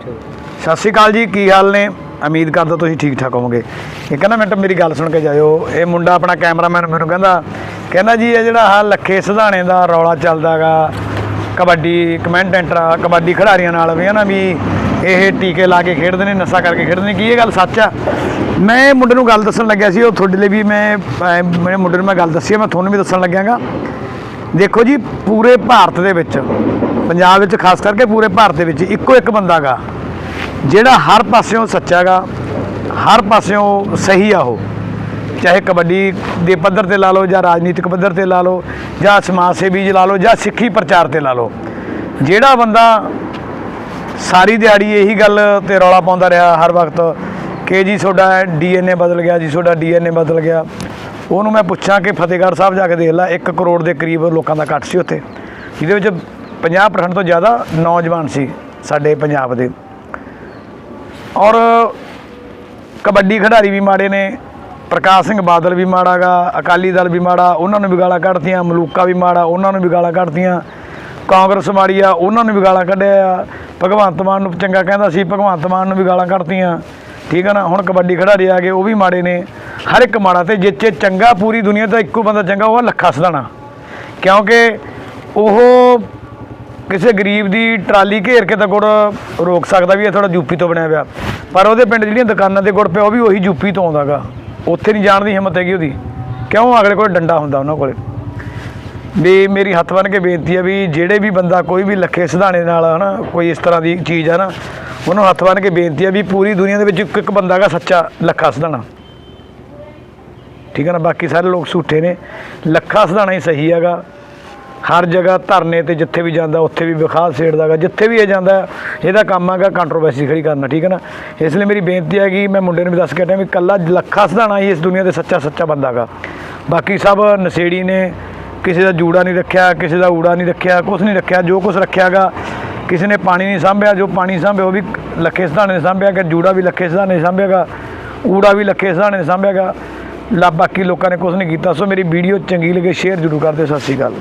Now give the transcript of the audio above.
ਸਤਿ ਸ਼੍ਰੀ ਅਕਾਲ ਜੀ, ਕੀ ਹਾਲ ਨੇ? ਉਮੀਦ ਕਰਦਾ ਤੁਸੀਂ ਠੀਕ ਠਾਕ ਹੋਵੋਗੇ। ਇਹ ਕਹਿੰਦਾ ਮਿੰਟ ਮੇਰੀ ਗੱਲ ਸੁਣ ਕੇ ਜਾਇਓ। ਇਹ ਮੁੰਡਾ ਆਪਣਾ ਕੈਮਰਾਮੈਨ ਮੈਨੂੰ ਕਹਿੰਦਾ ਕਹਿੰਦਾ ਜੀ, ਇਹ ਜਿਹੜਾ ਆਹ ਲੱਖੇ ਸਿਧਾਣੇ ਦਾ ਰੌਲਾ ਚੱਲਦਾਗਾ, ਕਬੱਡੀ ਕਮੈਂਟੈਂਟਰ ਕਬੱਡੀ ਖਿਡਾਰੀਆਂ ਨਾਲ ਵੀ ਹੈ ਨਾ, ਵੀ ਇਹ ਟੀਕੇ ਲਾ ਕੇ ਖੇਡਦੇ ਨੇ, ਨਸ਼ਾ ਕਰਕੇ ਖੇਡਦੇ ਨੇ, ਕੀ ਇਹ ਗੱਲ ਸੱਚ ਆ? ਮੈਂ ਇਹ ਮੁੰਡੇ ਨੂੰ ਗੱਲ ਦੱਸਣ ਲੱਗਿਆ ਸੀ, ਉਹ ਤੁਹਾਡੇ ਲਈ ਵੀ ਮੈਂ ਮੇਰੇ ਮੁੰਡੇ ਨੂੰ ਮੈਂ ਗੱਲ ਦੱਸੀ ਆ, ਮੈਂ ਤੁਹਾਨੂੰ ਵੀ ਦੱਸਣ ਲੱਗਿਆਗਾ। ਦੇਖੋ ਜੀ, ਪੂਰੇ ਭਾਰਤ ਦੇ ਵਿੱਚ ਪੰਜਾਬ ਵਿੱਚ ਖਾਸ ਕਰਕੇ ਪੂਰੇ ਭਾਰਤ ਦੇ ਵਿੱਚ ਇੱਕੋ ਇੱਕ ਬੰਦਾ ਗਾ, ਜਿਹੜਾ ਹਰ ਪਾਸਿਓਂ ਸੱਚਾ ਗਾ, ਹਰ ਪਾਸਿਓਂ ਸਹੀ ਆ ਉਹ। ਚਾਹੇ ਕਬੱਡੀ ਦੇ ਪੱਧਰ ਤੇ ਲਾ ਲਓ ਜਾਂ ਰਾਜਨੀਤਿਕ ਪੱਧਰ ਤੇ ਲਾ ਲਓ ਜਾਂ ਸਮਾਜ ਸੇਵੀ 'ਚ ਲਾ ਲਓ ਜਾਂ ਸਿੱਖੀ ਪ੍ਰਚਾਰ ਤੇ ਲਾ ਲਓ, ਜਿਹੜਾ ਬੰਦਾ ਸਾਰੀ ਦਿਹਾੜੀ ਇਹੀ ਗੱਲ ਤੇ ਰੌਲਾ ਪਾਉਂਦਾ ਰਿਹਾ ਹਰ ਵਕਤ ਕਿ ਜੀ ਤੁਹਾਡਾ ਡੀਐਨਏ ਬਦਲ ਗਿਆ, ਜੀ ਤੁਹਾਡਾ ਡੀਐਨਏ ਬਦਲ ਗਿਆ। ਉਹਨੂੰ ਮੈਂ ਪੁੱਛਾਂ ਕਿ ਫਤਿਹਗੜ੍ਹ ਸਾਹਿਬ ਜਾ ਕੇ ਦੇਖ ਲੈ 1 ਕਰੋੜ ਦੇ ਕਰੀਬ ਲੋਕਾਂ ਦਾ ਇਕੱਠ ਸੀ ਉੱਥੇ। ਜਿਹਦੇ ਵਿੱਚ 50% ਤੋਂ ਜ਼ਿਆਦਾ ਨੌਜਵਾਨ ਸੀ ਸਾਡੇ ਪੰਜਾਬ ਦੇ। ਔਰ ਕਬੱਡੀ ਖਿਡਾਰੀ ਵੀ ਮਾੜੇ ਨੇ, ਪ੍ਰਕਾਸ਼ ਸਿੰਘ ਬਾਦਲ ਵੀ ਮਾੜਾਗਾ ਅਕਾਲੀ ਦਲ ਵੀ ਮਾੜਾ, ਉਹਨਾਂ ਨੂੰ ਵੀ ਗਾਲਾਂ ਕੱਢਤੀਆਂ, ਮਲੂਕਾ ਵੀ ਮਾੜਾ, ਉਹਨਾਂ ਨੂੰ ਵੀ ਗਾਲਾਂ ਕੱਢਤੀਆਂ। ਕਾਂਗਰਸ ਮਾੜੀ ਆ, ਉਹਨਾਂ ਨੂੰ ਵੀ ਗਾਲਾਂ ਕੱਢਿਆ ਆ। ਭਗਵੰਤ ਮਾਨ ਨੂੰ ਚੰਗਾ ਕਹਿੰਦਾ ਸੀ, ਭਗਵੰਤ ਮਾਨ ਨੂੰ ਵੀ ਗਾਲਾਂ ਕੱਢਤੀਆਂ। ਠੀਕ ਹੈ ਨਾ, ਹੁਣ ਕਬੱਡੀ ਖਿਡਾਰੀ ਆ ਗਏ, ਉਹ ਵੀ ਮਾੜੇ ਨੇ। ਹਰ ਇੱਕ ਮਾੜਾ ਤੇ ਜਿੱਥੇ ਚੰਗਾ, ਪੂਰੀ ਦੁਨੀਆ ਦਾ ਇੱਕੋ ਬੰਦਾ ਚੰਗਾ, ਉਹ ਆ ਲੱਖਾ ਸਦਾਣਾ। ਕਿਉਂਕਿ ਉਹ ਕਿਸੇ ਗਰੀਬ ਦੀ ਟਰਾਲੀ ਘੇਰ ਕੇ ਤਾਂ ਗੁੜ ਰੋਕ ਸਕਦਾ ਵੀ ਇਹ ਥੋੜਾ ਯੂਪੀ ਤੋਂ ਬਣਿਆ ਪਿਆ। ਪਰ ਉਹਦੇ ਪਿੰਡ ਜਿਹੜੀਆਂ ਦੁਕਾਨਾਂ ਤੇ ਗੁੜ ਪਿਆ, ਉਹ ਵੀ ਉਹੀ ਯੂਪੀ ਤੋਂ ਆਉਂਦਾਗਾ ਉੱਥੇ ਨਹੀਂ ਜਾਣ ਦੀ ਹਿੰਮਤ ਹੈਗੀ ਉਹਦੀ। ਕਿਉਂ ਅਗਲੇ ਕੋਲ ਡੰਡਾ ਹੁੰਦਾ ਉਹਨਾਂ ਕੋਲੇ? ਵੀ ਮੇਰੀ ਹੱਥ ਬੰਨ ਕੇ ਬੇਨਤੀ ਹੈ ਵੀ ਜਿਹੜੇ ਵੀ ਬੰਦਾ ਕੋਈ ਵੀ ਲੱਖੇ ਸਿਧਾਣੇ ਨਾਲ ਹਨਾ, ਕੋਈ ਇਸ ਤਰ੍ਹਾਂ ਦੀ ਚੀਜ਼ ਹੈ ਨਾ, ਉਹਨੂੰ ਹੱਥ ਬੰਨ ਕੇ ਬੇਨਤੀ ਹੈ ਵੀ ਪੂਰੀ ਦੁਨੀਆ ਦੇ ਵਿੱਚ ਇੱਕ ਇੱਕ ਬੰਦਾ ਹੈਗਾ ਸੱਚਾ ਲੱਖਾ ਸਿਧਾਣਾ। ਠੀਕ ਹੈ ਨਾ? ਬਾਕੀ ਸਾਰੇ ਲੋਕ ਝੂਠੇ ਨੇ। ਲੱਖਾ ਸਿਧਾਣਾ ਹੀ ਸਹੀ ਹੈਗਾ। ਹਰ ਜਗ੍ਹਾ ਧਰਨੇ ਤੇ ਜਿੱਥੇ ਵੀ ਜਾਂਦਾ, ਉੱਥੇ ਵੀ ਵਿਖਾਲ ਛੇੜਦਾਗਾ ਜਿੱਥੇ ਵੀ ਇਹ ਜਾਂਦਾ, ਇਹਦਾ ਕੰਮ ਹੈਗਾ ਕੰਟਰੋਵਰਸੀ ਖੜੀ ਕਰਨਾ, ਠੀਕ ਹੈ ਨਾ? ਇਸ ਲਈ ਮੇਰੀ ਬੇਨਤੀ ਹੈ ਕਿ ਮੈਂ ਮੁੰਡੇ ਨੂੰ ਵੀ ਦੱਸ ਕੇ ਹਟਿਆ ਵੀ ਕੱਲਾ ਲੱਖਾ ਸਧਾਣਾ ਹੀ ਇਸ ਦੁਨੀਆ ਦੇ ਸੱਚਾ ਸੱਚਾ ਬੰਦਾ ਗਾ। ਬਾਕੀ ਸਭ ਨਸ਼ੇੜੀ ਨੇ, ਕਿਸੇ ਦਾ ਜੂੜਾ ਨਹੀਂ ਰੱਖਿਆ, ਕਿਸੇ ਦਾ ਊੜਾ ਨਹੀਂ ਰੱਖਿਆ ਕੁਝ ਨਹੀਂ ਰੱਖਿਆ, ਜੋ ਕੁਝ ਰੱਖਿਆਗਾ ਕਿਸੇ ਨੇ ਪਾਣੀ ਨਹੀਂ ਸਾਂਭਿਆ, ਜੋ ਪਾਣੀ ਸਾਂਭਿਆ ਉਹ ਵੀ ਲੱਖੇ ਸਧਾਣੇ ਨੇ ਸਾਂਭਿਆ ਕਿ ਜੂੜਾ ਵੀ ਲੱਖੇ ਸਧਾਣੇ ਨੇ ਸਾਂਭਿਆਗਾ ਊੜਾ ਵੀ ਲੱਖੇ ਸਧਾਣੇ ਨੇ ਸਾਂਭਿਆਗਾ ਲਾ ਬਾਕੀ ਲੋਕਾਂ ਨੇ ਕੁਝ ਨਹੀਂ ਕੀਤਾ, ਸੋ ਮੇਰੀ ਵੀਡੀਓ ਚੰਗੀ ਲੱਗੇ, ਸ਼ੇਅਰ ਜ਼ਰੂਰ ਕਰਦੇ ਸਤਿ ਸ਼੍ਰੀ ਅਕਾਲ।